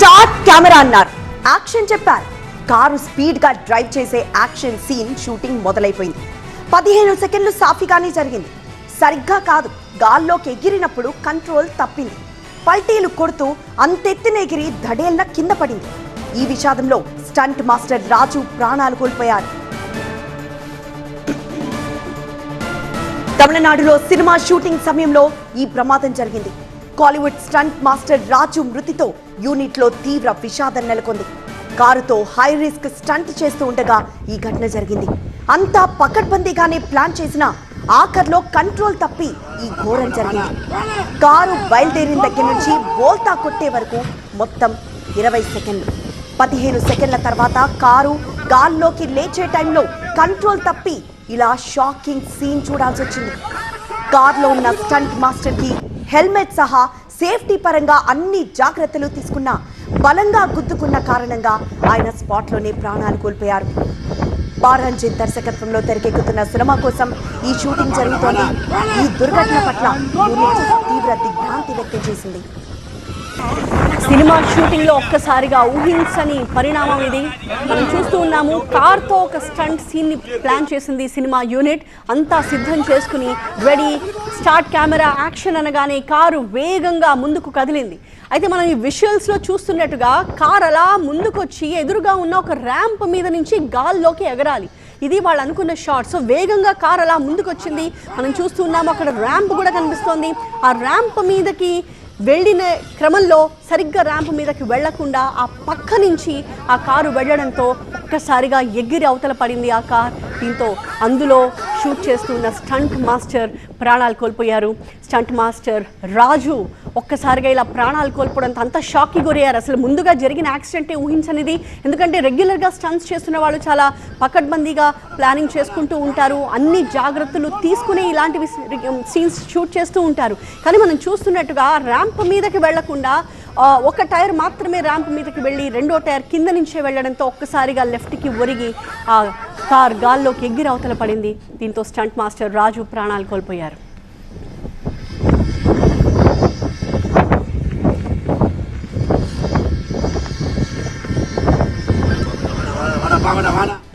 Start camera అన్నారు. Action చెప్పారు. Car స్పీడ్గా డ్రైవ్ చేసే యాక్షన్ సీన్ షూటింగ్ మొదలైపోయింది. పదిహేను సెకండ్లు సాఫీగానే జరిగింది. సరిగ్గా కాదు గాల్లోకి ఎగిరినప్పుడు కంట్రోల్ తప్పింది. పల్టీలు కొడుతూ అంతెత్తిన ఎగిరి ధడేల్న కింద పడింది. ఈ విషాదంలో స్టంట్ మాస్టర్ రాజు ప్రాణాలు కోల్పోయారు. తమిళనాడులో సినిమా షూటింగ్ సమయంలో ఈ ప్రమాదం జరిగింది. కాలీవుడ్ స్టంట్ మాస్టర్ రాజు మృతితో యూనిట్లో తీవ్ర విషాదం నెలకొంది. కారుతో హై రిస్క్ స్టంట్ చేస్తూ ఉండగా ఈ ఘటన జరిగింది. అంతా పకడ్బందీగానే ప్లాన్ చేసిన ఆఖర్లో కంట్రోల్ తప్పి ఈ ఘోరం జరిగింది. కారు బయలుదేరిన దగ్గర నుంచి బోల్తా కొట్టే వరకు మొత్తం ఇరవై సెకండ్లు. పదిహేను సెకండ్ల తర్వాత కారు గాల్లోకి లేచే టైంలో కంట్రోల్ తప్పి ఇలా షాకింగ్ సీన్ చూడాల్సి వచ్చింది కార్లో ఉన్న స్టంట్ మాస్టర్కి హెల్మెట్ సహా సేఫ్టీ పరంగా అన్ని జాగ్రత్తలు తీసుకున్నా బలంగా గుద్దుకున్న కారణంగా ఆయన స్పాట్లోనే ప్రాణాలు కోల్పోయారు. బారంజిన్ దర్శకత్వంలో తెరకెక్కుతున్న సినిమా కోసం ఈ షూటింగ్ జరుగుతోంది. ఈ దుర్ఘటన పట్ల తీవ్ర దిగ్భ్రాంతి వ్యక్తం చేసింది. సినిమా షూటింగ్లో ఒక్కసారిగా ఊహించని పరిణామం ఇది. మనం చూస్తూ ఉన్నాము కార్తో ఒక స్టంట్ సీన్ని ప్లాన్ చేసింది సినిమా యూనిట్. అంతా సిద్ధం చేసుకుని రెడీ స్టార్ట్ కెమెరా యాక్షన్ అనగానే కారు వేగంగా ముందుకు కదిలింది. అయితే మనం ఈ విజువల్స్లో చూస్తున్నట్టుగా కార్ అలా ముందుకొచ్చి ఎదురుగా ఉన్న ఒక ర్యాంప్ మీద నుంచి గాల్లోకి ఎగరాలి. ఇది వాళ్ళు అనుకున్న షాట్. సో వేగంగా కార్ అలా ముందుకొచ్చింది. మనం చూస్తూ ఉన్నాము అక్కడ ర్యాంప్ కూడా కనిపిస్తోంది. ఆ ర్యాంప్ మీదకి వెళ్ళిన క్రమంలో సరిగ్గా ర్యాంప్ మీదకి వెళ్ళకుండా ఆ పక్క నుంచి ఆ కారు వెళ్ళడంతో ఒక్కసారిగా ఎగిరి అవతల పడింది ఆ కార్. దీంతో అందులో షూట్ చేస్తున్న స్టంట్ మాస్టర్ ప్రాణాలు కోల్పోయారు. స్టంట్ మాస్టర్ రాజు ఒక్కసారిగా ఇలా ప్రాణాలు కోల్పోవడంతో అంత షాక్కి గురయ్యారు. అసలు ముందుగా జరిగిన యాక్సిడెంటే ఊహించనిది. ఎందుకంటే రెగ్యులర్గా స్టంట్స్ చేస్తున్న వాళ్ళు చాలా పకడ్బందీగా ప్లానింగ్ చేసుకుంటూ ఉంటారు. అన్ని జాగ్రత్తలు తీసుకుని ఇలాంటివి సీన్స్ షూట్ చేస్తూ ఉంటారు. కానీ మనం చూస్తున్నట్టుగా ర్యాంప్ మీదకి వెళ్ళకుండా ఒక టైర్ మాత్రమే ర్యాంప్ మీదకి వెళ్ళి రెండో టైర్ కింద నుంచే వెళ్ళడంతో ఒక్కసారిగా లెఫ్ట్కి ఒరిగి ఆ కార్ గాల్లోకి ఎగ్గిరవతల పడింది. దీంతో స్టంట్ మాస్టర్ రాజు ప్రాణాలు కోల్పోయారు. cámara gana.